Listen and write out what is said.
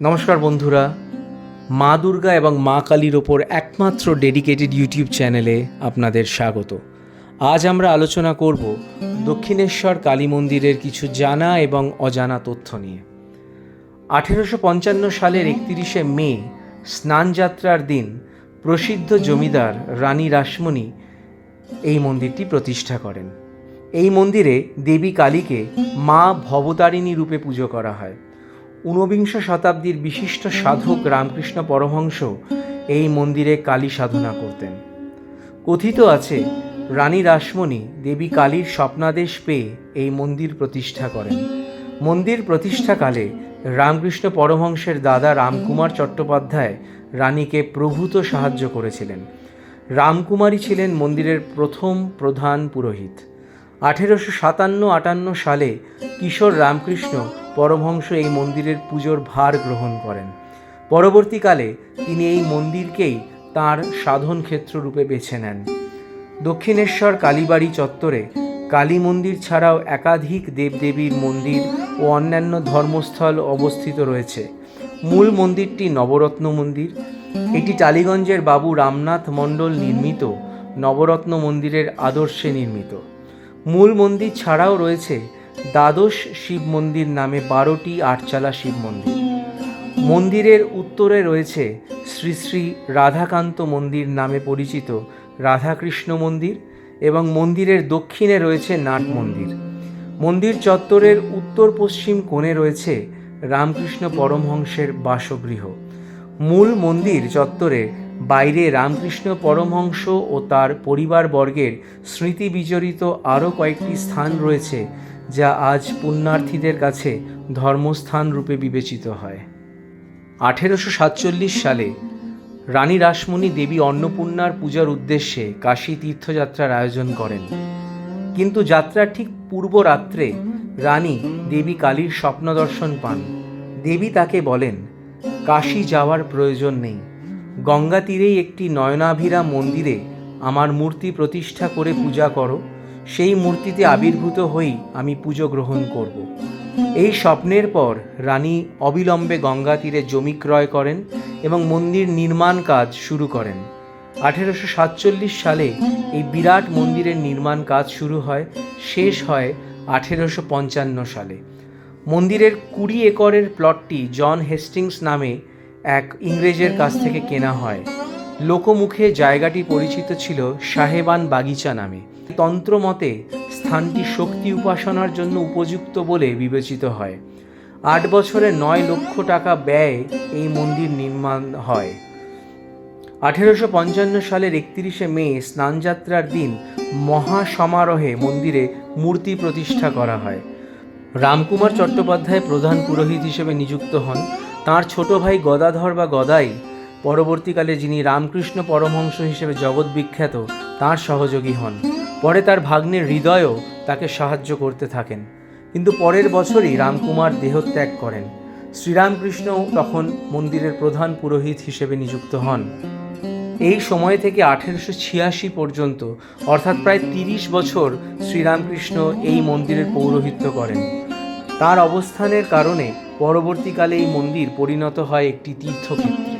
নমস্কার বন্ধুরা। মা দুর্গা এবং মা কালীর ওপর একমাত্র ডেডিকেটেড ইউটিউব চ্যানেলে আপনাদের স্বাগত। আজ আমরা আলোচনা করব দক্ষিণেশ্বর কালী মন্দিরের কিছু জানা এবং অজানা তথ্য নিয়ে। আঠেরোশো পঞ্চান্ন সালের একত্রিশে মে, স্নানযাত্রার দিন, প্রসিদ্ধ জমিদার রানী রাসমণি এই মন্দিরটি প্রতিষ্ঠা করেন। এই মন্দিরে দেবী কালীকে মা ভবতারিণী রূপে পুজো করা হয়। ঊনবিংশ শতাব্দীর বিশিষ্ট সাধক রামকৃষ্ণ পরমহংস এই মন্দিরে কালী সাধনা করতেন। কথিত আছে, রানী রাসমণি দেবী কালীর স্বপ্নাদেশ পেয়ে এই মন্দির প্রতিষ্ঠা করেন। মন্দির প্রতিষ্ঠাকালে রামকৃষ্ণ পরমহংসের দাদা রামকুমার চট্টোপাধ্যায় রানীকে প্রভূত সাহায্য করেছিলেন। রামকুমারী ছিলেন মন্দিরের প্রথম প্রধান পুরোহিত। আঠেরোশো সাতান্ন আটান্ন সালে কিশোর রামকৃষ্ণ পরমহংস এই মন্দিরের পুজোর ভার গ্রহণ করেন। পরবর্তীকালে তিনি এই মন্দিরকেই তাঁর সাধন ক্ষেত্র রূপে বেছে নেন। দক্ষিণেশ্বর কালীবাড়ি চত্বরে কালী মন্দির ছাড়াও একাধিক দেবদেবীর মন্দির ও অন্যান্য ধর্মস্থল অবস্থিত রয়েছে। মূল মন্দিরটি নবরত্ন মন্দির। এটি টালিগঞ্জের বাবু রামনাথ মণ্ডল নির্মিত, নবরত্ন মন্দিরের আদর্শে নির্মিত। মূল মন্দির ছাড়াও রয়েছে দ্বাদশ শিব মন্দির নামে বারোটি আটচালা শিব মন্দির মন্দিরের উত্তরে রয়েছে শ্রী শ্রী রাধাকান্ত মন্দির নামে পরিচিত রাধাকৃষ্ণ মন্দির এবং মন্দিরের দক্ষিণে রয়েছে নাট মন্দির। মন্দির চত্বরের উত্তর পশ্চিম কোণে রয়েছে রামকৃষ্ণ পরমহংসের বাসগৃহ। মূল মন্দির চত্বরে বাইরে রামকৃষ্ণ পরমহংস ও তার পরিবারবর্গের স্মৃতি বিজড়িত আরও কয়েকটি স্থান রয়েছে যা আজ পুণ্যার্থীদের কাছে ধর্মস্থান রূপে বিবেচিত হয়। আঠেরোশো সাতচল্লিশ সালে রানী রাসমণি দেবী অন্নপূর্ণার পূজার উদ্দেশ্যে কাশী তীর্থযাত্রার আয়োজন করেন। কিন্তু যাত্রার ঠিক পূর্ব রাত্রে রানী দেবী কালীর স্বপ্ন দর্শন পান। দেবী তাকে বলেন, কাশী যাওয়ার প্রয়োজন নেই। গঙ্গা তীরেই একটি নয়নাভিরা মন্দিরে আমার মূর্তি প্রতিষ্ঠা করে পূজা করো। সেই মূর্তিতে আবির্ভূত হই আমি পুজো গ্রহণ করব। এই স্বপ্নের পর রানী অবিলম্বে গঙ্গা তীরে জমি ক্রয় করেন এবং মন্দির নির্মাণ কাজ শুরু করেন। আঠেরোশো সাতচল্লিশ সালে এই বিরাট মন্দিরের নির্মাণ কাজ শুরু হয়, শেষ হয় আঠেরোশো পঞ্চান্ন সালে। মন্দিরের কুড়ি একরের প্লটটি জন হেস্টিংস নামে এক ইংরেজের কাছ থেকে কেনা হয়। লোকমুখে জায়গাটি পরিচিত ছিল সাহেবান বাগিচা নামে। তন্ত্রমতে স্থানটি শক্তি উপাসনার জন্য উপযুক্ত বলে বিবেচিত হয়। আট বছরে নয় লক্ষ টাকা ব্যয় এই মন্দির নির্মাণ হয়। আঠেরোশো পঞ্চান্ন সালের একত্রিশে মে স্নানযাত্রার দিন মহা সমারোহে মন্দিরে মূর্তি প্রতিষ্ঠা করা হয়। রামকুমার চট্টোপাধ্যায় প্রধান পুরোহিত হিসেবে নিযুক্ত হন। তার ছোট ভাই গদাধর বা গদাই, পরবর্তীকালে যিনি রামকৃষ্ণ পরমহংস হিসেবে জগৎ বিখ্যাত, তার সহযোগী হন। পরে তার ভাগ্নের হৃদয়ও তাকে সাহায্য করতে থাকেন। কিন্তু পরের বছরই রামকুমার দেহত্যাগ করেন। শ্রীরামকৃষ্ণ তখন মন্দিরের প্রধান পুরোহিত হিসেবে নিযুক্ত হন। এই সময় থেকে আঠেরোশো ছিয়াশি পর্যন্ত, অর্থাৎ প্রায় তিরিশ বছর, শ্রীরামকৃষ্ণ এই মন্দিরের পৌরোহিত্য করেন। তার অবস্থানের কারণে পরবর্তীকালে এই মন্দির পরিণত হয় একটি তীর্থক্ষেত্রে।